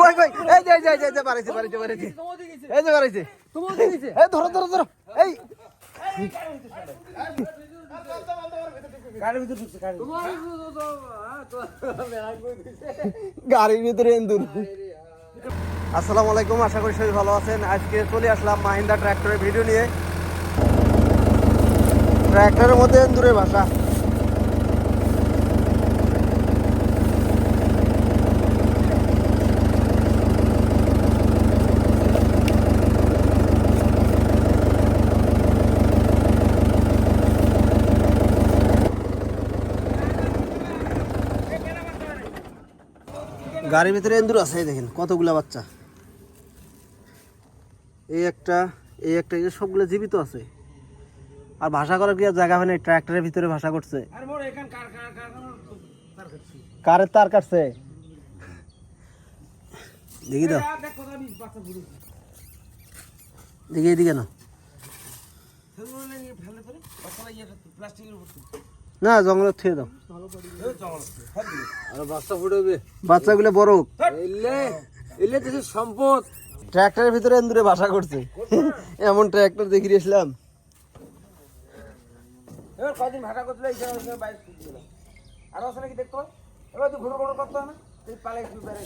কই কই? এই যে এই যে এই যে, বাড়াইছে বাড়াইছে বাড়াইছে। এই যে বাড়াইছে। এই ধরো ধরো ধরো। এই। গাড়ির ভিতরে এন্দুর। আসসালামু আলাইকুম আশা করি সবাই ভালো আছেন। আজকে চলে আসলাম মাহিন্দা ট্র্যাক্টরের ভিডিও নিয়ে। ট্র্যাক্টরের মধ্যে এন্দুরের ভাষা। গাড়ির ভিতরে এন্দুর আছে দেখেন কতগুলা বাচ্চা। এই একটা এই একটা এই সবগুলো জীবিত আছে। আর ভাষা করার কি জায়গা হয় না ট্র্যাক্টরের ভিতরে ভাষা করছে। কারের তার কাটছে। দেখি দাও দেখি এদিকে না না জঙ্গলের থুয়ে দাও। বাচ্চা ফুটবে বাচ্চাগুলো বড়। এলে এলে দেশের সম্পদ। ট্র্যাক্টরের ভিতরে এন্দুরে ভাষা করছে। এমন ট্র্যাক্টর দেখিয়ে আসলাম। এবার কয়দিন ভাটা করছিল এই বাইক আর আছে নাকি দেখতো? এবার তুই ঘুরো ঘুরো করতো না। তুই পালে একটু বেড়ে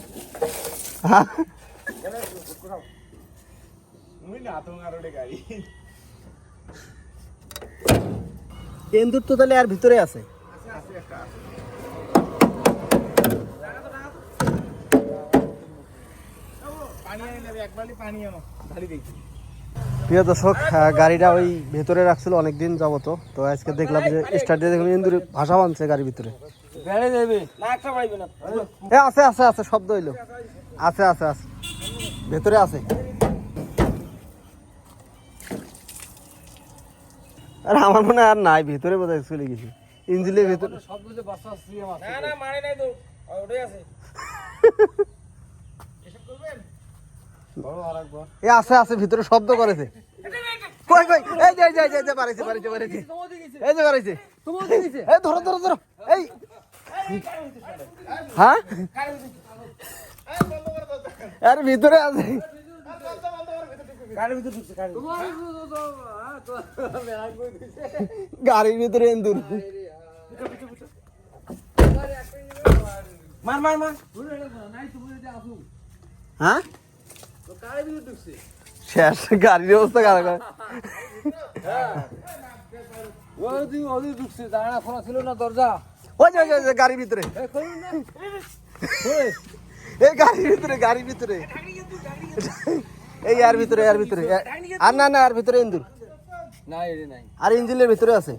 মুই না তো আর ওটা গাড়ি। এন্দুর তো তাহলে আর ভিতরে আছে। প্রিয় দর্শক গাড়িটা ওই ভেতরে রাখছিল অনেকদিন যাবত। তো আজকে দেখলাম যে স্টার্ট দিয়ে দেখলাম এন্দুরে ভাষা বানছে গাড়ির ভিতরে। যাবে। আছে আছে আছে শব্দ হইল। আছে আছে আছে। ভেতরে আছে। আর আমার মনে হয় আর নাই ভেতরে বোধহয় চলে গেছে। ইঞ্জিনের ভেতরে সব বাচ্চা না না মানে নাই তো। ওটাই আছে। এসব করবেন? বড় আর একবার এ আছে আছে ভিতরে শব্দ করেছে। কই কই? এই যে এই যে এই যে, এই যে বাড়াইছে বাড়াইছে বাড়াইছে। এই যে বাড়াইছে। এই ধরো ধরো ধরো। এই। হ্যাঁ? আর ভিতরে আছে। গাড়ির ভিতরে ঢুকছে গাড়ি গাড়ির ভিতরে এন্দুর। মার মার মার। হ্যাঁ? শেষ গাড়ির অবস্থা খারাপ ছিল না দরজা ওই যে, ভিতরে। এই গাড়ির ভিতরে গাড়ির ভিতরে। এই আর ভিতরে আর ভিতরে। আর না না আর ভিতরে এন্দুর। না এরে নাই। আর ইঞ্জিনের ভিতরে আছে?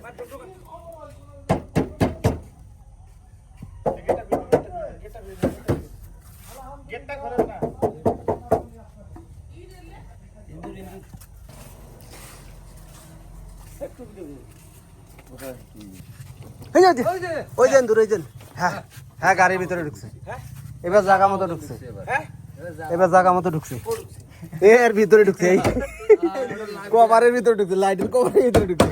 ওই যে, ওই যে হ্যাঁ হ্যাঁ গাড়ির ভিতরে ঢুকছে। এবার জায়গা মতো ঢুকছে। হ্যাঁ। এবার জায়গা মতো ঢুকছে। এর ভিতরে ঢুকছে এই। কভারের ভিতরে ঢুকছে লাইটের কভারের ভিতরে ঢুকছে।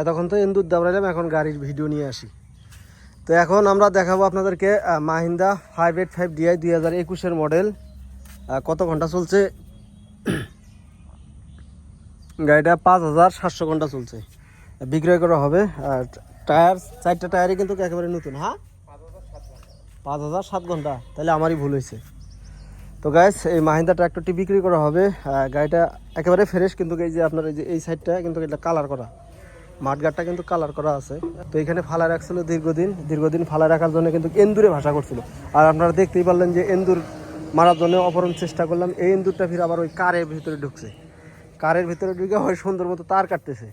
এতক্ষণ তো ইন্দুর দাবড়াইলাম, এখন গাড়ির ভিডিও নিয়ে আসি। তো এখন আমরা দেখাবো আপনাদেরকে Mahindra five eight five DI দুই হাজার একুশের মডেল। কত ঘণ্টা চলছে? গাড়িটা পাঁচ হাজার সাতশো ঘণ্টা চলছে। বিক্রয় করা হবে, আর টায়ার চারটা টায়ারই কিন্তু একেবারে নতুন হ্যাঁ? পাঁচ হাজার সাত ঘণ্টা। তাহলে আমারই ভুল হয়েছে। তো গাইস এই মাহিন্দা ট্র্যাক্টরটি বিক্রি করা হবে। গাড়িটা একেবারে ফ্রেশ কিন্তু এই যে আপনার এই যে এই সাইডটা কিন্তু এটা কালার করা। মাঠগাটটা কিন্তু কালার করা আছে। তো এখানে ফালা রাখছিল দীর্ঘদিন। দীর্ঘদিন ফালা রাখার জন্য কিন্তু এন্দুরে ভাষা করছিল। আর আপনারা দেখতেই পারলেন যে এন্দুর মারার জন্য অপহরণ চেষ্টা করলাম। এই এন্দুরটা ফির আবার ওই কারের ভিতরে ঢুকছে। কারের ভিতরে ঢুকে হয় সুন্দর মতো তার কাটতেছে।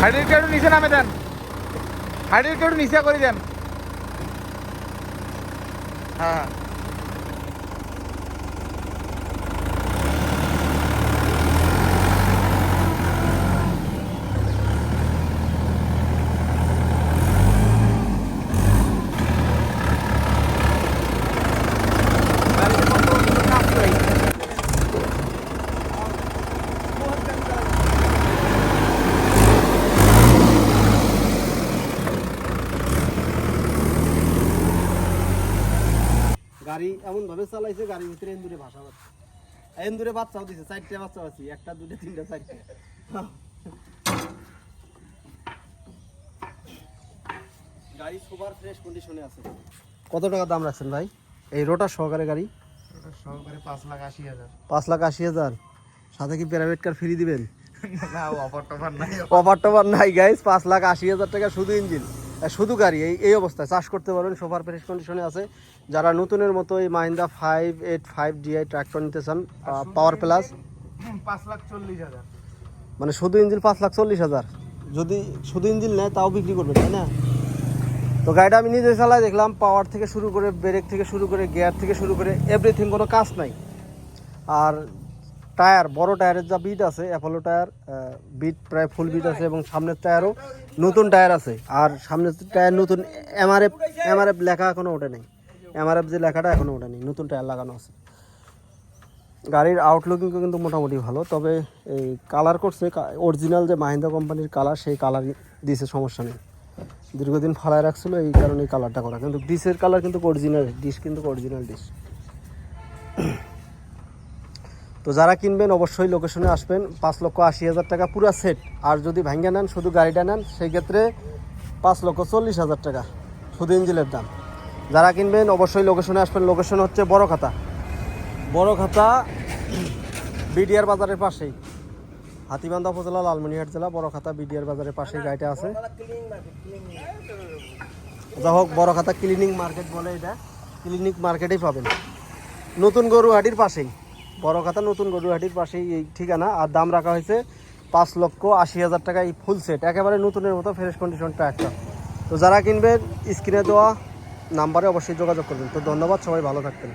হাইডের একটু নিচে নামে দেন। হাইডের একটু নিচে করে দেন। হ্যাঁ। গাড়ি এমন ভাবে চালাইছে গাড়ির ভিতরে এন্দুরে ভাষা পাচ্ছে এন্দুরে বাচ্চাও দিছে চারটে বাচ্চা আছে একটা দুটো তিনটা চারটে। গাড়ি সুপার ফ্রেশ কন্ডিশনে আছে। কত টাকা দাম রাখছেন ভাই? এই রোটার সহকারে গাড়ি? সহকারে পাঁচ লাখ আশি হাজার। পাঁচ লাখ আশি হাজার? সাথে কি প্রাইভেট কার ফ্রি দিবেন? অফার টফার নাই। অফার টফার নাই গাইস পাঁচ লাখ আশি হাজার টাকা শুধু ইঞ্জিন শুধু গাড়ি এই এই অবস্থায় চাষ করতে পারবেন সোফার ফ্রেশ কন্ডিশনে আছে। যারা নতুনের মতো এই Mahindra five eight five DI tractor নিতে চান পাওয়ার প্লাস পাঁচ লাখ চল্লিশ হাজার। মানে শুধু ইঞ্জিন পাঁচ লাখ চল্লিশ হাজার। যদি শুধু ইঞ্জিন নেয় তাও বিক্রি করবে তাই না? তো গাড়িটা আমি নিজে চালাই দেখলাম পাওয়ার থেকে শুরু করে ব্রেক থেকে শুরু করে গিয়ার থেকে শুরু করে এভরিথিং কোনো কাজ নাই। আর টায়ার, বড় টায়ারের যা বিট আছে অ্যাপোলো টায়ার বিট প্রায় ফুল বিট আছে এবং সামনের টায়ারও নতুন টায়ার আছে। আর সামনের টায়ার নতুন এমআরএফ এমআরএফ লেখা এখনও ওঠে নেই। এমআরএফ যে লেখাটা এখনও ওঠে নেই, নতুন টায়ার লাগানো আছে। গাড়ির আউটলুকিং কিন্তু মোটামুটি ভালো, তবে এই কালার করছে অরিজিনাল যে মাহিন্দা কোম্পানির কালার সেই কালার দিছে, সমস্যা নেই। দীর্ঘদিন ফালায় রাখছিল, এই কারণে এই কালারটা করা। কিন্তু ডিসের কালার কিন্তু অরিজিনাল ডিশ কিন্তু অরিজিনাল ডিশ তো যারা কিনবেন অবশ্যই লোকেশনে আসবেন। পাঁচ লক্ষ আশি হাজার টাকা পুরো সেট আর যদি ভাঙ্গা নেন, শুধু গাড়িটা নেন সেই ক্ষেত্রে পাঁচ লক্ষ চল্লিশ হাজার টাকা শুধু ইঞ্জিনের দাম। যারা কিনবেন অবশ্যই লোকেশনে আসবেন। লোকেশন হচ্ছে বড় খাতা বড় খাতা বিডিআর বাজারের পাশেই। হাতিবান্ধা উপজেলা লালমনিহাট জেলা বড় খাতা বিডিআর বাজারের পাশেই গাড়িটা আছে। যা হোক বড় খাতা ক্লিনিক মার্কেট বলে এটা। ক্লিনিক মার্কেটেই পাবেন। নতুন গরুহাটির পাশেই। বড় কথা নতুন গরুহাটির পাশেই এই ঠিকানা। আর দাম রাখা হয়েছে পাঁচ লক্ষ আশি হাজার টাকা এই ফুল সেট একেবারে নতুনের মতো ফ্রেশ কন্ডিশনটা একটা তো যারা কিনবেন, স্ক্রিনে দেওয়া নাম্বারে অবশ্যই যোগাযোগ করবেন। তো ধন্যবাদ, সবাই ভালো থাকবেন।